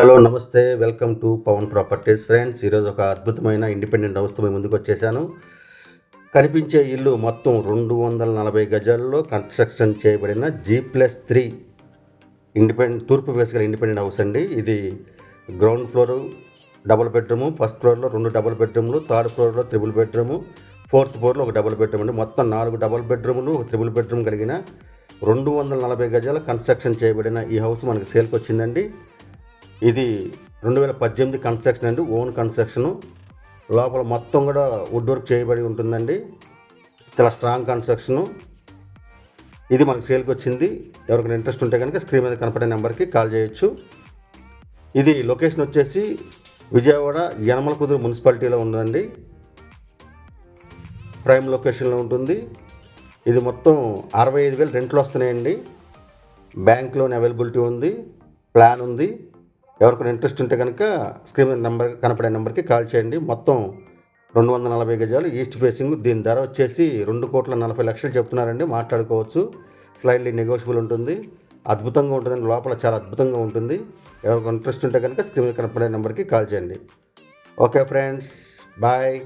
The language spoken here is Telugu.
హలో నమస్తే. Welcome to Pavan properties friends. ఈరోజు ఒక అద్భుతమైన ఇండిపెండెంట్ హౌస్తో మేము ముందుకు వచ్చేసాను. కనిపించే ఇల్లు మొత్తం రెండు వందల నలభై గజాల్లో కన్స్ట్రక్షన్ చేయబడిన జీ ప్లస్ త్రీ ఇండిపెండెంట్ తూర్పు ఫేస్ ఇండిపెండెంట్ హౌస్ అండి. ఇది ground floor double bedroom first ఫ్లోర్లో రెండు డబుల్ బెడ్రూమ్లు థర్డ్ ఫ్లోర్లో త్రిబుల్ బెడ్రూము ఫోర్త్ ఫ్లోర్లో ఒక డబుల్ బెడ్రూమ్ అండి. మొత్తం నాలుగు డబుల్ బెడ్రూములు ఒక త్రిబుల్ బెడ్రూమ్ కలిగిన రెండు వందల నలభై గజాల కన్స్ట్రక్షన్ చేయబడిన ఈ హౌస్ మనకి సేల్కి వచ్చిందండి. ఇది రెండు వేల పద్దెనిమిది కన్స్ట్రక్షన్ అండి ఓన్ కన్స్ట్రక్షను. లోపల మొత్తం కూడా వుడ్ వర్క్ చేయబడి ఉంటుందండి. చాలా స్ట్రాంగ్ కన్స్ట్రక్షను. ఇది మనకు సేల్కి వచ్చింది. ఎవరికైనా ఇంట్రెస్ట్ ఉంటే కనుక స్క్రీన్ మీద కనపడే నెంబర్కి కాల్ చేయొచ్చు. ఇది లొకేషన్ వచ్చేసి విజయవాడ యనమల కుదురు మున్సిపాలిటీలో ఉందండి. ప్రైమ్ లొకేషన్లో ఉంటుంది. ఇది మొత్తం అరవై ఐదు వేలు రెంట్లు వస్తున్నాయండి. బ్యాంక్ లోన్ అవైలబిలిటీ ఉంది. ప్లాన్ ఉంది. ఎవరికైనా ఇంట్రెస్ట్ ఉంటే కనుక స్క్రీన్ నెంబర్ కనపడే నెంబర్కి కాల్ చేయండి. మొత్తం రెండు వందల నలభై గజాలు ఈస్ట్ ఫేసింగ్ దీని ధర వచ్చేసి రెండు కోట్ల నలభై లక్షలు చెప్తున్నారండి. మాట్లాడుకోవచ్చు. స్లైడ్లీ నెగోషియబుల్ ఉంటుంది. అద్భుతంగా ఉంటుందండి. లోపల చాలా అద్భుతంగా ఉంటుంది. ఎవరికి ఇంట్రెస్ట్ ఉంటే కనుక స్క్రీన్ కనపడే నెంబర్కి కాల్ చేయండి. Okay friends. బాయ్.